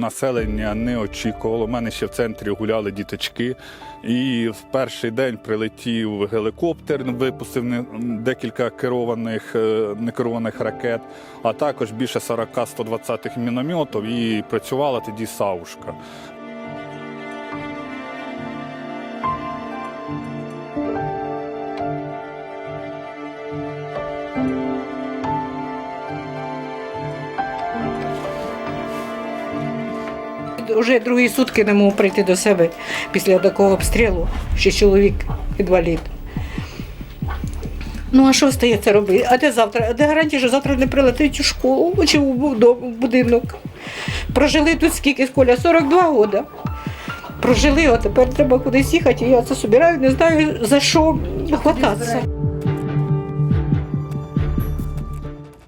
Населення не очікувало. У мене ще в центрі гуляли діточки. І в перший день прилетів гелікоптер, випустив декілька керованих е, некерованих ракет, а також більше 40-120 мінометів. І працювала тоді савушка. Уже другі сутки не можу прийти до себе після такого обстрілу, ще чоловік інвалід. Ну, а що стається робити? А де завтра? А де гарантія, що завтра не прилетить у школу чи в будинок? Прожили тут скільки Коля? 42 роки. Прожили, а тепер треба кудись їхати. Я це собираю, не знаю за що хвататися.